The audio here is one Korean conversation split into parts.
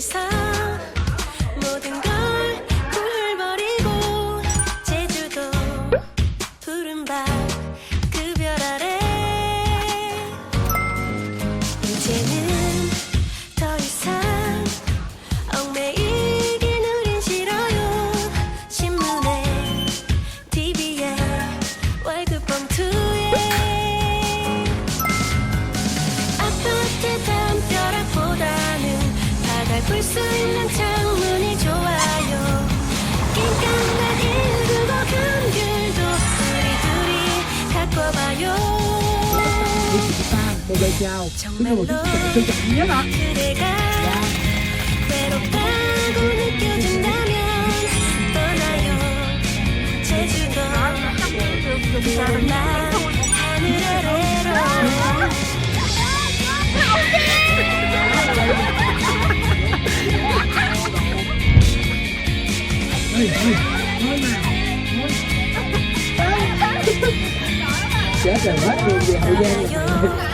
둘이 수 있는 창문이 좋아요. 일구고 우리 둘이 갖고 정말로 그대가 외롭다고 느껴진다 み么いな感じ。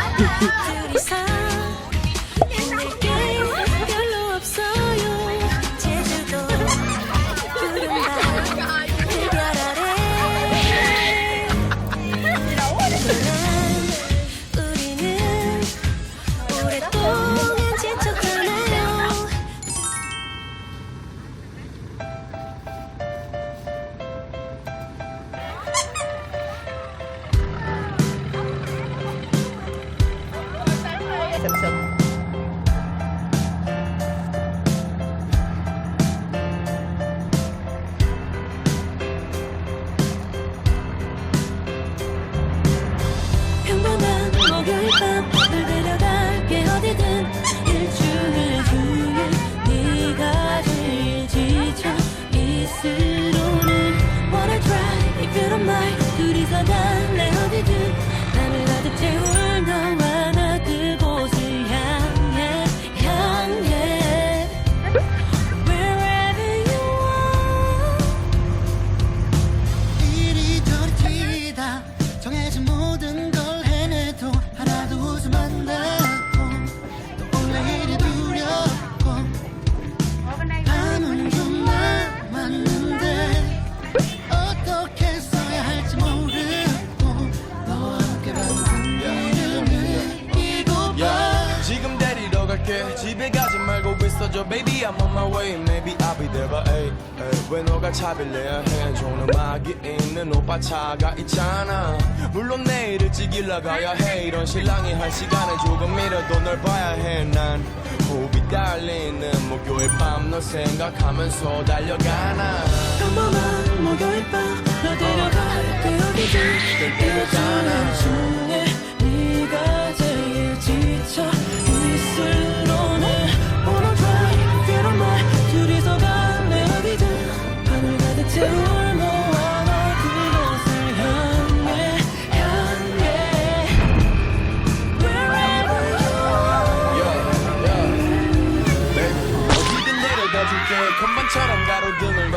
갈게. 집에 가지 말고 있어줘. Baby I'm on my way. Maybe I'll be there but hey, hey. 왜 너가 차를 내야 해 좋은 음악이 있는 오빠 차가 있잖아. 물론 내일 일찍 일 나가야 해. 이런 신랑이 할 시간을 조금이라도 널 봐야 해난 호흡이 딸리는 목요일 밤 널 생각하면서 달려가나. 평범한 목요일 밤너 데려갈게. 일주일 중에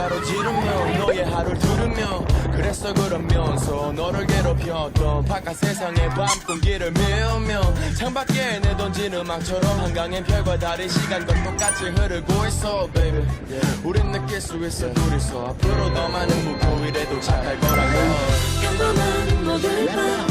가로지르며 너의 하루를 들으며 그랬어 그러면서 너를 괴롭혔던 바깥 세상의 밤 공기를 메우며 창밖에 내던진 음악처럼 한강엔 별과 다른 시간과 똑같이 흐르고 있어 baby. 우린 느낄 수 있어 둘이서 앞으로 더 많은 목요일에 도착할 거라고. 평범한 목요일 밤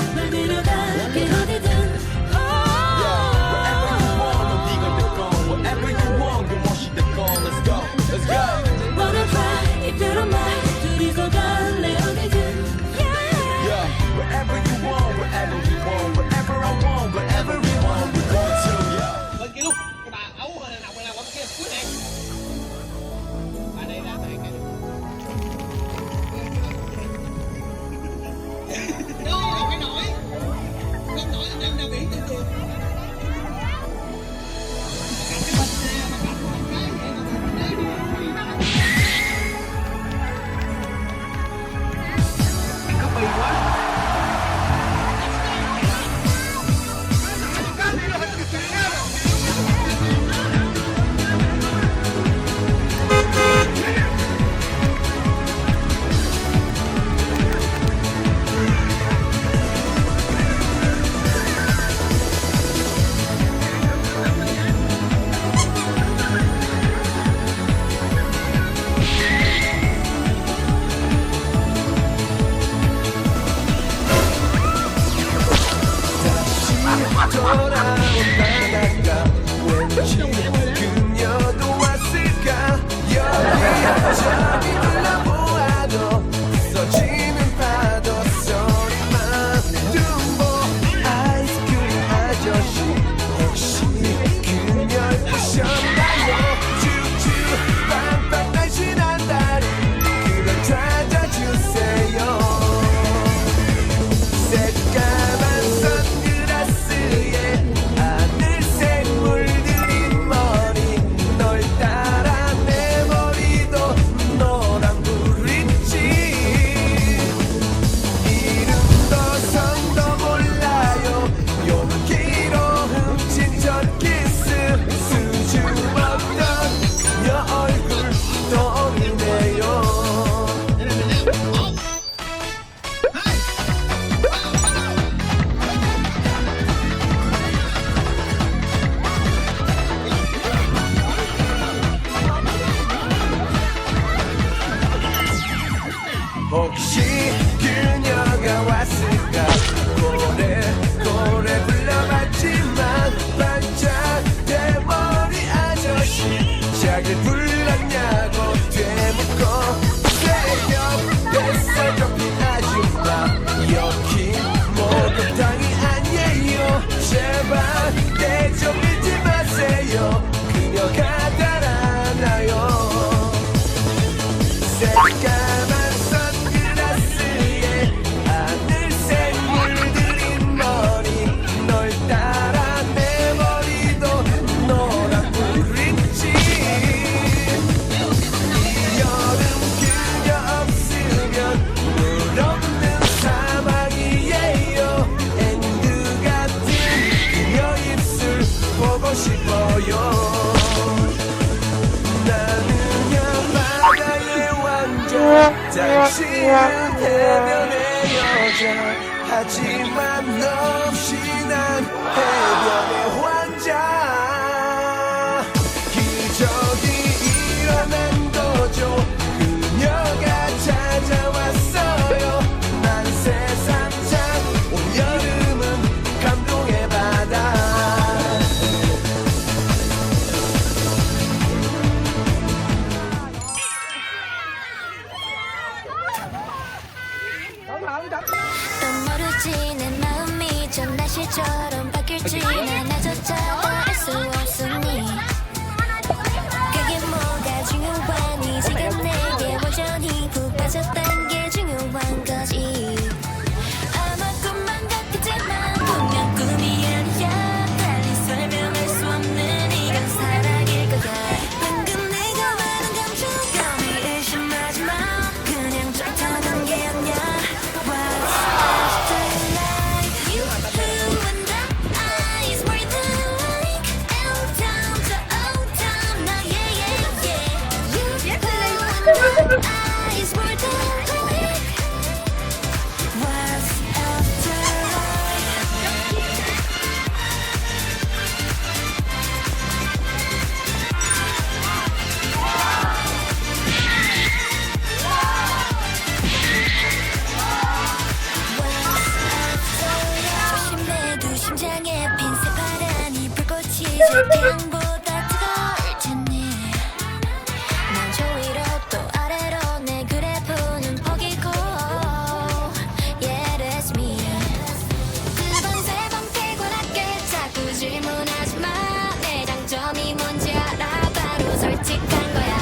yeah. 당신은 해변의 여자. 하지만 너 없이 난 해변의 환자. just that 질문하지 마. 내 장점이 뭔지 알아. 바로 솔직한 거야.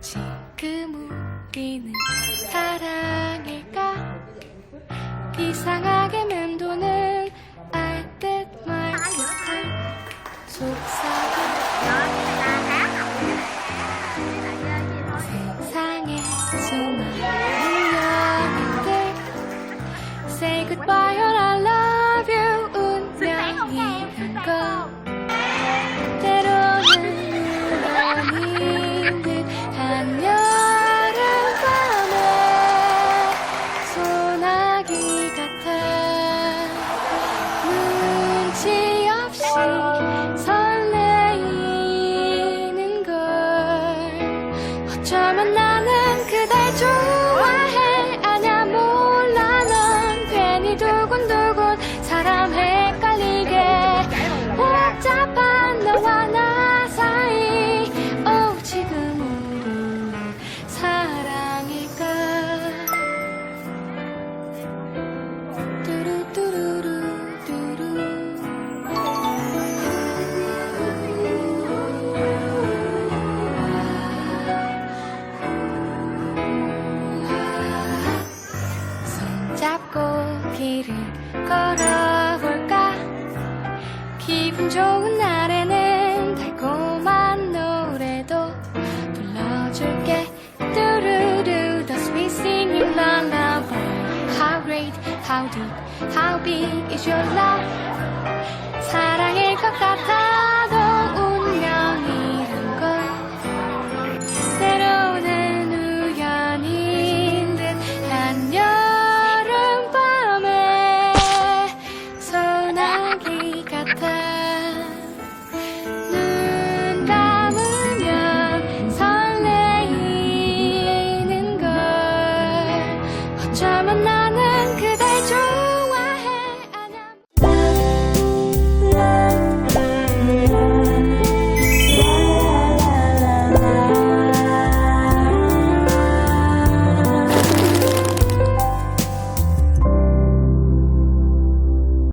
지금 우리는 그 사랑일까? 이상하게. 두근두근 사랑해 How deep, how big is your love? 사랑일 것 같아